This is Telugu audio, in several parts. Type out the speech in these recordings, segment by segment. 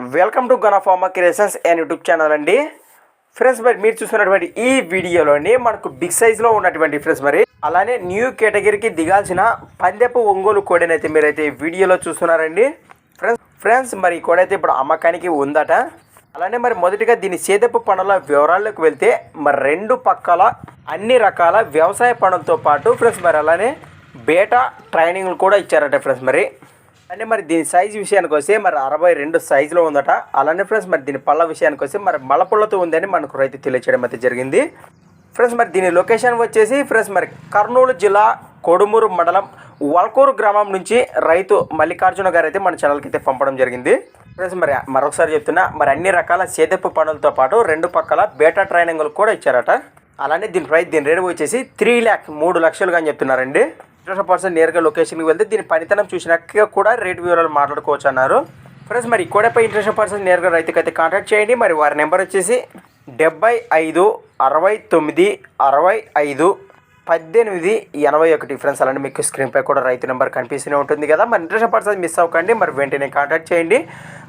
Welcome to Ganapharma creations and YouTube channel అండి. ఫ్రెండ్స్ మరి మీరు చూస్తున్నటువంటి ఈ వీడియోలోని మనకు బిగ్ సైజ్లో ఉన్నటువంటి ఫ్రెండ్స్ మరి అలానే న్యూ కేటగిరీకి దిగాల్సిన పందెపు ఒంగోలు కోడనైతే అయితే మీరైతే వీడియోలో చూస్తున్నారండి. ఫ్రెండ్స్ ఫ్రెండ్స్ మరి ఈ కోడైతే అయితే ఇప్పుడు అమ్మకానికి ఉందట. అలానే మరి మొదటిగా దీని సేదపు పనుల వివరాల్లోకి వెళ్తే మరి రెండు పక్కల అన్ని రకాల వ్యవసాయ పనులతో పాటు ఫ్రెండ్స్ మరి అలానే బేటా ట్రైనింగ్లు కూడా ఇచ్చారట ఫ్రెండ్స్ మరి. అంటే మరి దీని సైజ్ విషయానికి వస్తే మరి అరవై రెండు సైజులో ఉందట. అలానే ఫ్రెండ్స్ మరి దీని పళ్ళ విషయానికి వస్తే మరి మలపుల్లతో ఉందని మనకు రైతు తెలియచేయడం అయితే జరిగింది. ఫ్రెండ్స్ మరి దీని లొకేషన్ వచ్చేసి ఫ్రెండ్స్ మరి కర్నూలు జిల్లా కొడుమూరు మండలం వల్కూరు గ్రామం నుంచి రైతు మల్లికార్జున గారు అయితే మన ఛానల్కి అయితే పంపడం జరిగింది. ఫ్రెండ్స్ మరి మరొకసారి చెప్తున్నా మరి అన్ని రకాల సేదెప్పు పనులతో పాటు రెండు పక్కల బేటా ట్రైనింగ్లు కూడా ఇచ్చారట. అలానే దీని ప్రైస్ దీని రేటు వచ్చేసి త్రీ ల్యాక్ మూడు లక్షలుగా అని చెప్తున్నారండి. ఇంట్రెస్ట్ పర్సన్ నేరుగా లొకేషన్కి వెళ్తే దీని పనితనం చూసినాక కూడా రేట్ వివరాలు మాట్లాడుకోవచ్చు అన్నారు. ఫ్రెండ్స్ మరి కోడపై ఇంట్రెస్ట్ పర్సన్ నేరుగా రైతుకైతే కాంటాక్ట్ చేయండి. మరి వారి నెంబర్ వచ్చేసి డెబ్బై ఐదు అరవై తొమ్మిది అరవై ఐదు పద్దెనిమిది ఎనభై ఒకటి. ఫ్రెండ్స్ అలాంటి మీకు స్క్రీన్పై కూడా రైతు నెంబర్ కనిపిస్తూనే ఉంటుంది కదా. మరి ఇంట్రెస్ట్ పర్సన్ మిస్ అవ్వకండి. మరి వెంటనే కాంటాక్ట్ చేయండి.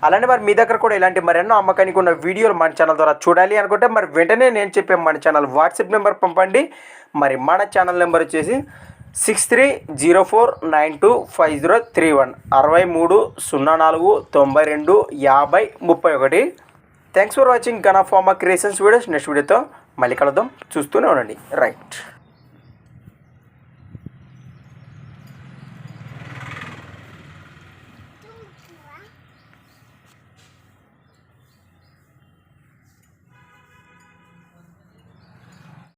అలానే మరి మీ దగ్గర కూడా ఇలాంటి మరెన్నో అమ్మకానికి ఉన్న వీడియోలు మన ఛానల్ ద్వారా చూడాలి అనుకుంటే మరి వెంటనే నేను చెప్పే మన ఛానల్ వాట్సాప్ నెంబర్ పంపండి. మరి మన ఛానల్ నెంబర్ వచ్చేసి six three zero four nine two five zero three one అరవై మూడు సున్నా నాలుగు తొంభై రెండు యాభై ముప్పై ఒకటి. Thanks for watching Gana Pharma creations videos next వీడియోతో మళ్ళీ కలుద్దాం. చూస్తూనే ఉండండి. రైట్